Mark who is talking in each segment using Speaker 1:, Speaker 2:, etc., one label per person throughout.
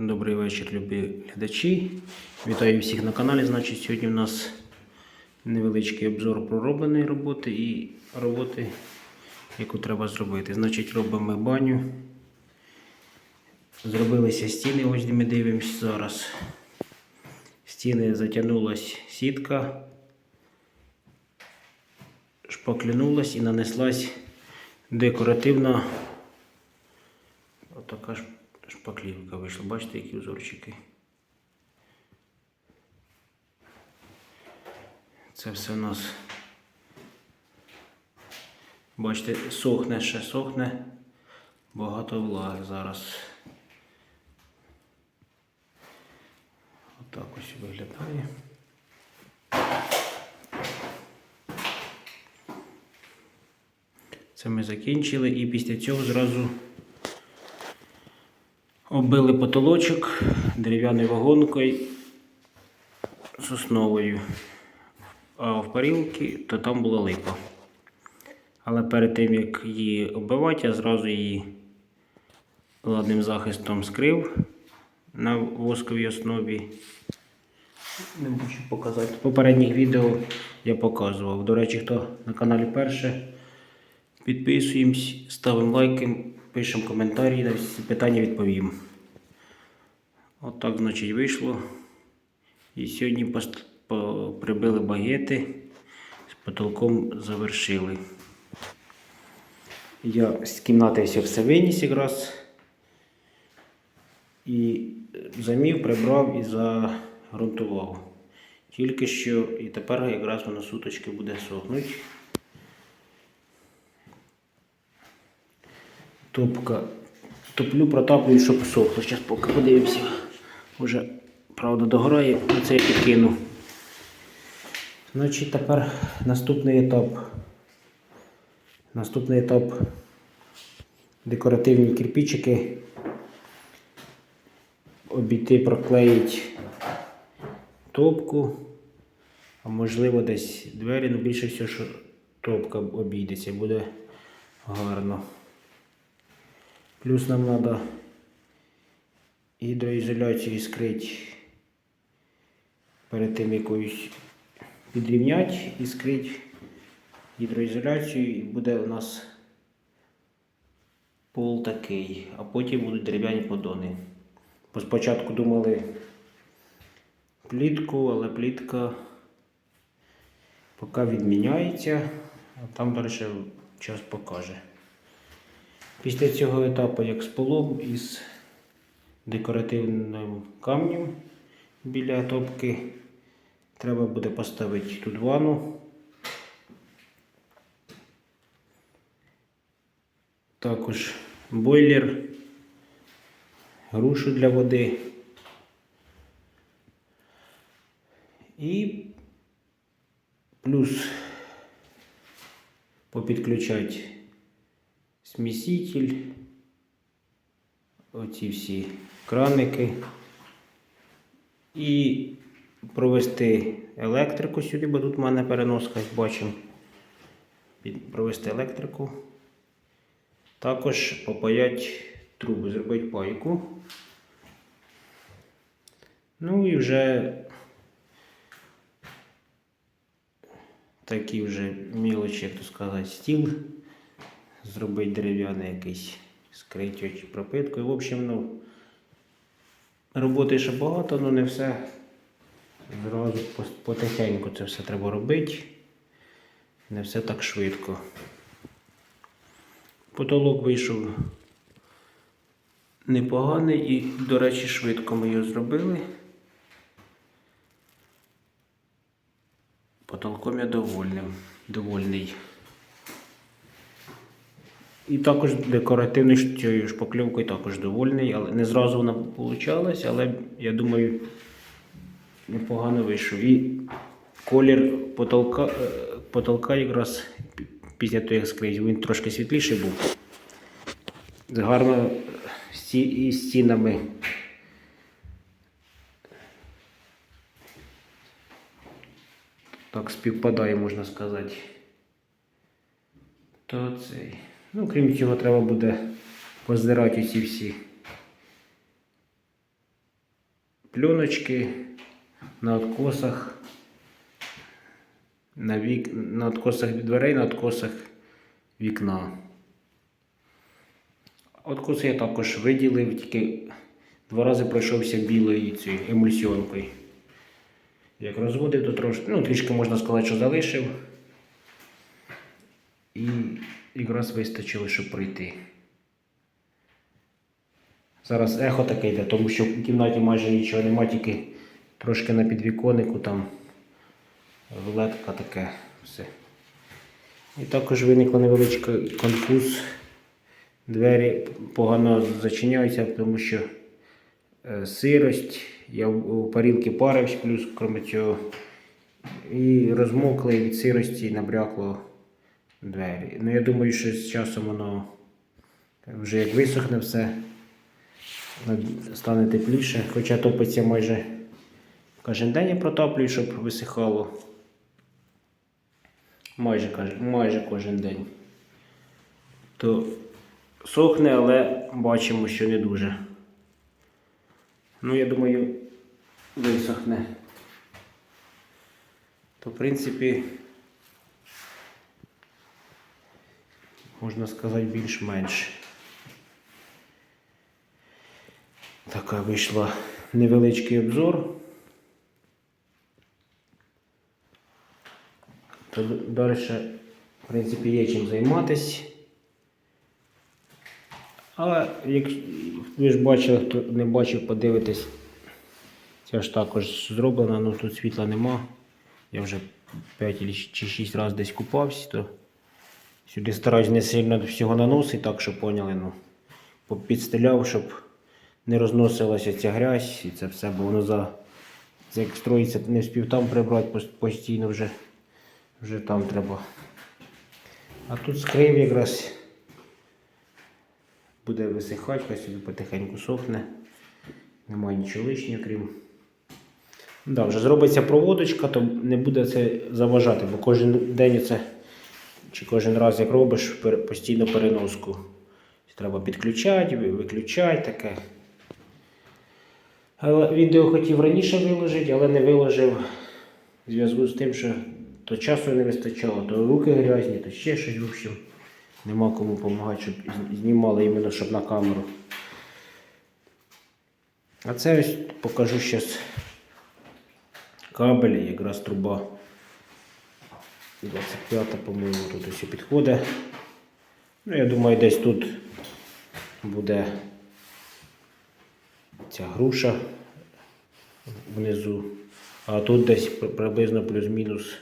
Speaker 1: Добрий вечір, любі глядачі. Вітаю всіх на каналі. Значить, сьогодні у нас невеличкий обзор проробленої роботи і роботи, яку треба зробити. Значить, робимо баню. Зробилися стіни, ось де ми дивимося зараз. Стіни затягнулась сітка, шпаклюнулась і нанеслась декоративна Отака ж шпаклівка вийшла. Бачите, які узорчики. Це все у нас. Бачите, сохне ще сохне. Багато влаги зараз. Отак ось виглядає. Це ми закінчили і після цього зразу Оббили потолочок дерев'яною вагонкою сосновою. А в парілки то там була липа. Але перед тим як її оббивати, я зразу її ладним захистом скрив на восковій основі. Не можу показати. В попередніх відео я показував. До речі, хто на каналі перше, підписуємось, ставимо лайки, пишемо коментарі, на всі питання відповім. От так, значить, вийшло. І сьогодні прибили багети, з потолком завершили. Я з кімнати все все виніс якраз. І замів, прибрав і загрунтував. Тільки що і тепер якраз воно суточки буде сохнути. Топка. Топлю, протаплюю, щоб сохло. Зараз поки подивимося. Уже, правда, догорає, а це я підкину. Значить, тепер наступний етап. Наступний етап декоративні кирпичики. Обійти, проклеїть топку, а можливо десь двері, ну більше всього, що топка обійдеться, буде гарно. Плюс нам треба гідроізоляцію скрити перед тим якоюсь підрівняти і скрити гідроізоляцію і буде у нас пол такий, а потім будуть дерев'яні подони. Бо спочатку думали плітку, але плітка поки відміняється, а там далі час покаже. Після цього етапу, як з полом із декоративним камнем біля топки, треба буде поставити тут ванну. Також бойлер, грушу для води. І плюс попідключати сміситель, оці всі краники і провести електрику сюди, бо тут в мене переноска, як бачимо. Провести електрику. Також попаять труби, зробити пайку. Ну і вже такі вже мілочі, як то сказати, стіл зробити дерев'яний якийсь скриття чи пропиткою. В общем, ну, роботи ще багато, але не все. Зразу потихеньку це все треба робити. Не все так швидко. Потолок вийшов непоганий і, до речі, швидко ми його зробили. Потолком я довольним, довольний. І також декоративною цією шпакльовкою також довольний, але не зразу вона вийшла, але я думаю, непогано вийшов. І колір потолка, е, потолка якраз після того, як скрізь, він трошки світліший був. Гарно сті, і стінами. Так співпадає, можна сказати. То цей. Ну, крім цього, треба буде поздирати ці всі пленочки на откосах, на, вік... на откосах дверей, на откосах вікна. Откоси я також виділив, тільки два рази пройшовся білою цією емульсіонкою. Як розводив, то трошки, ну, трішки можна сказати, що залишив. І якраз вистачило, щоб пройти. Зараз ехо таке йде, тому що в кімнаті майже нічого нема, тільки трошки на підвіконнику там рулетка таке все. І також виникло невеличкий конфуз. Двері погано зачиняються, тому що е, сирость, я у парілки парився, плюс крім цього, і розмокли від сирості і набрякло двері. Ну я думаю, що з часом воно вже як висохне все, стане тепліше, хоча топиться майже кожен день я протаплюю, щоб висихало. Майже, майже кожен день. То сохне, але бачимо, що не дуже. Ну, я думаю, висохне. То, в принципі, можна сказати, більш-менш. Така вийшла невеличкий обзор. Далі, в принципі, є чим займатися. Але як ви ж бачили, хто не бачив, подивитись. Це ж також зроблено, ну тут світла нема. Я вже 5 чи 6 разів десь купався, то сюди стараюсь не сильно всього наносити, так що поняли, ну, підстеляв, щоб не розносилася ця грязь і це все, бо воно за, за як строїться, не встиг там прибрати постійно вже, вже там треба. А тут скрив якраз буде висихати, хай собі потихеньку сохне. Немає нічого лишнього, крім. Да, вже зробиться проводочка, то не буде це заважати, бо кожен день це чи кожен раз як робиш постійно переноску. Треба підключати, виключати таке. Але відео хотів раніше виложити, але не виложив в зв'язку з тим, що то часу не вистачало, то руки грязні, то ще щось, в общем. Нема кому допомагати, щоб знімали іменно щоб на камеру. А це ось покажу зараз кабель, якраз труба 25, по-моєму, тут ось підходить. Ну, я думаю, десь тут буде ця груша внизу. А тут десь приблизно плюс-мінус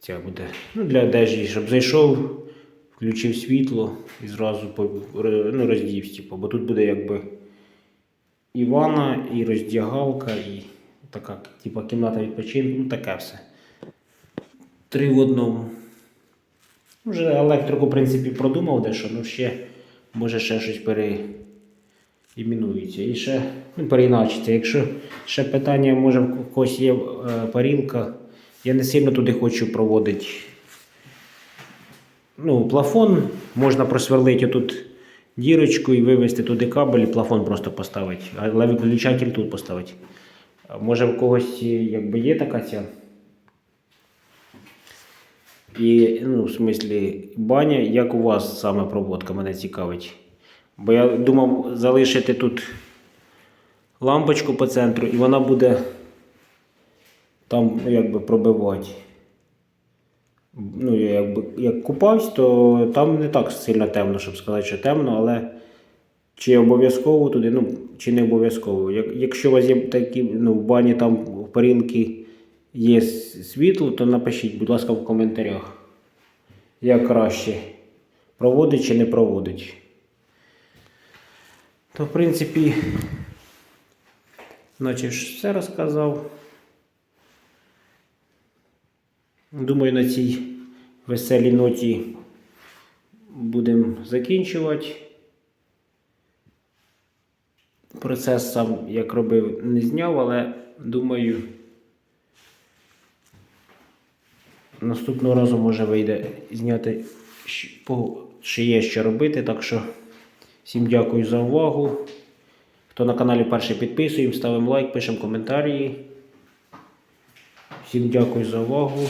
Speaker 1: ця буде. Ну, для одежі, щоб зайшов, включив світло і зразу ну, роздівся. Типу, бо тут буде якби і ванна, і роздягалка, і така, типу, кімната відпочинку, ну таке все. Три в одному. Вже електрику, в принципі, продумав дещо, ну ще може ще щось переіменується. І ще ну, переіначиться. Якщо ще питання, може в когось є е, парілка, я не сильно туди хочу проводити. Ну, плафон можна просверлити тут дірочку і вивести туди кабель, і плафон просто поставити. Але виключатель тут поставити. Може в когось е, якби є така ця. І, ну, в смислі, баня, як у вас саме проводка мене цікавить. Бо я думав залишити тут лампочку по центру, і вона буде там ну, якби пробивати. Ну, якби як купався, то там не так сильно темно, щоб сказати, що темно, але чи обов'язково туди, ну, чи не обов'язково. Як, якщо у вас є такі, ну, в бані там парілки є світло, то напишіть, будь ласка, в коментарях. Як краще, проводить чи не проводить. То, в принципі, наче ж все розказав. Думаю, на цій веселій ноті будемо закінчувати. Процес сам, як робив, не зняв, але думаю, наступного разу може вийде зняти, щ- ще є що робити. Так що всім дякую за увагу. Хто на каналі перший підписуємо, ставимо лайк, пишемо коментарі. Всім дякую за увагу.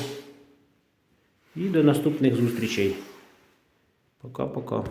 Speaker 1: І до наступних зустрічей. Пока-пока.